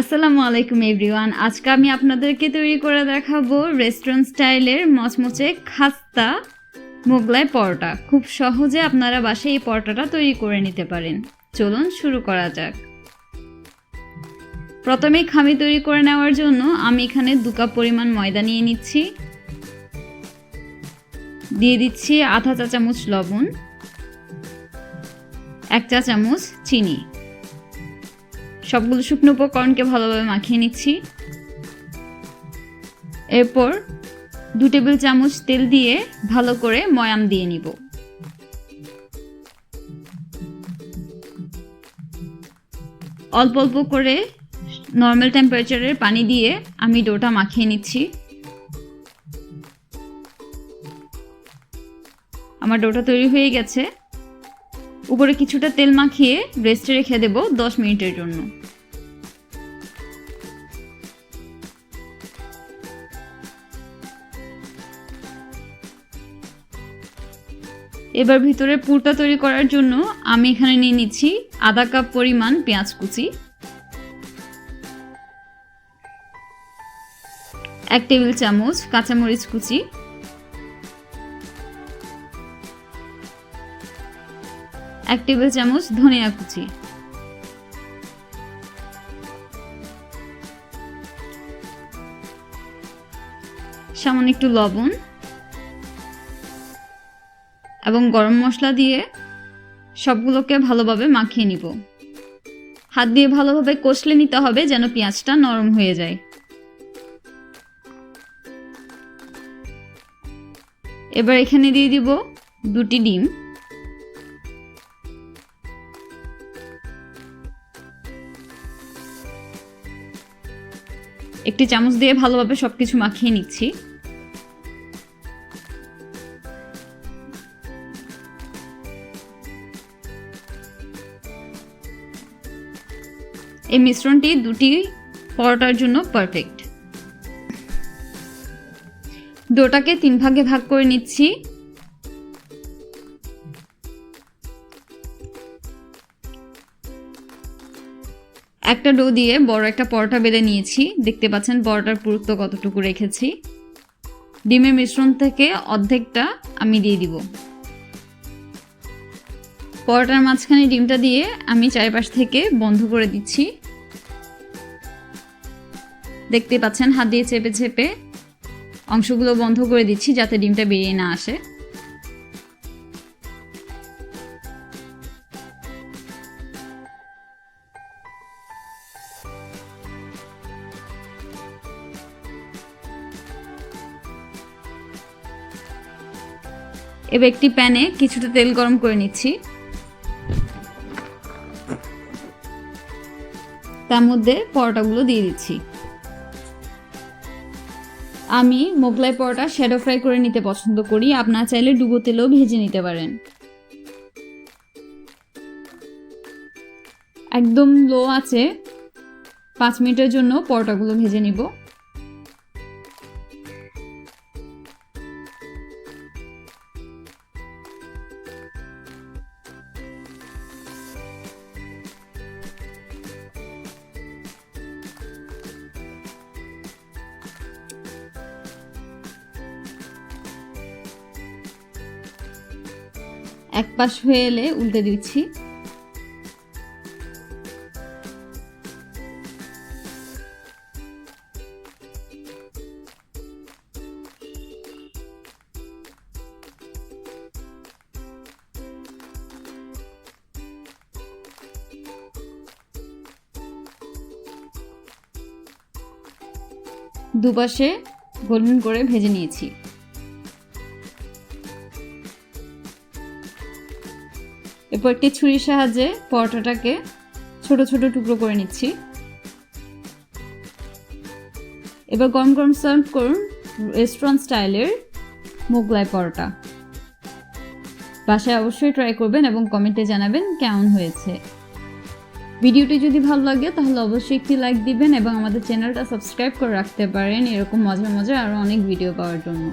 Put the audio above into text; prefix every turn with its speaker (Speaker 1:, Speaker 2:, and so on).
Speaker 1: আসসালামু আলাইকুম, এভরিওয়ান। আজকে আমি আপনাদেরকে তৈরি করে দেখাবো রেস্টুরেন্ট স্টাইলের মচমচে খাস্তা মোগলাই পরোটা। খুব সহজে আপনারা বাসায় এই পরোটাটা তৈরি করে নিতে পারেন। চলুন শুরু করা যাক। প্রথমে খামি তৈরি করে নেওয়ার জন্য আমি এখানে দু কাপ পরিমাণ ময়দা নিয়ে নিচ্ছি। দিয়ে দিচ্ছি আধা চা চামচ লবণ, এক চা চামচ চিনি। সবগুলো শুকনো উপকরণকে ভালোভাবে মাখিয়ে নিচ্ছি। এরপর দু টেবিল চামচ তেল দিয়ে ভালো করে ময়াম দিয়ে নিব। অল্প অল্প করে নর্মাল টেম্পারেচারের পানি দিয়ে আমি ডোটা মাখিয়ে নিচ্ছি। আমার ডোটা তৈরি হয়ে গেছে। উপরে কিছুটা তেল মাখিয়ে রেস্টে রেখে দেব দশ মিনিটের জন্য। এবার ভিতরে পুরটা তৈরি করার জন্য আমি এখানে নিয়ে নিচ্ছি আধা কাপ পরিমাণ পেঁয়াজ কুচি, এক টেবিল চামচ কাঁচামরিচ কুচি, এক টেবিল চামচ ধনিয়া কুচি। সামান্য একটু লবণ এবং গরম মশলা দিয়ে সবগুলোকে ভালোভাবে মাখিয়ে নিব। হাত দিয়ে ভালোভাবে কষলে নিতে হবে যেন পেঁয়াজটা নরম হয়ে যায়। এবার এখানে দিয়ে দিব দুটি ডিম। একটি চামচ দিয়ে ভালোভাবে সবকিছু মাখিয়ে নিচ্ছি। এই মিশ্রণটি দুটি পরোটার জন্য পারফেক্ট ডোটাকে তিন ভাগে ভাগ করে নিচ্ছি। একটা ডো দিয়ে বড় একটা পরোটা বেলে নিয়েছি। দেখতে পাচ্ছেন পরোটার পুরুত্ব কতটুকু রেখেছি। ডিমের মিশ্রণ থেকে অর্ধেকটা আমি দিয়ে দিব। পরোটার মাঝখানে ডিমটা দিয়ে আমি চারিপাশ থেকে বন্ধ করে দিচ্ছি। দেখতে পাচ্ছেন, হাত দিয়ে চেপে চেপে অংশগুলো বন্ধ করে দিচ্ছি যাতে ডিমটা বেরিয়ে না আসে। এবার একটি প্যানে কিছুটা তেল গরম করে নিচ্ছি। তার মধ্যে পরোটাগুলো দিয়ে দিচ্ছি। আমি মোগলাই পরোটা শ্যাডো ফ্রাই করে নিতে পছন্দ করি। আপনারা চাইলে ডুবো তেলেও ভেজে নিতে পারেন। একদম লো আছে। পাঁচ মিনিটের জন্য পরোটাগুলো ভেজে নিব। এক পাশ হয়ে এলে উল্টে দিচ্ছি। দুপাশে গোল্ডেন করে ভেজে নিয়েছি। এরপর একটি ছুরির সাহায্যে পরোটাটাকে ছোট ছোট টুকরো করে নিচ্ছি। এবার গরম গরম সার্ভ করুন রেস্টুরেন্ট স্টাইলের মোগলাই পরোটা। বাসায় অবশ্যই ট্রাই করবেন এবং কমেন্টে জানাবেন কেমন হয়েছে। ভিডিওটি যদি ভালো লাগে তাহলে অবশ্যই একটি লাইক দিবেন এবং আমাদের চ্যানেলটা সাবস্ক্রাইব করে রাখতে পারেন। এরকম মজার মজার আরও অনেক ভিডিও পাওয়ার জন্য।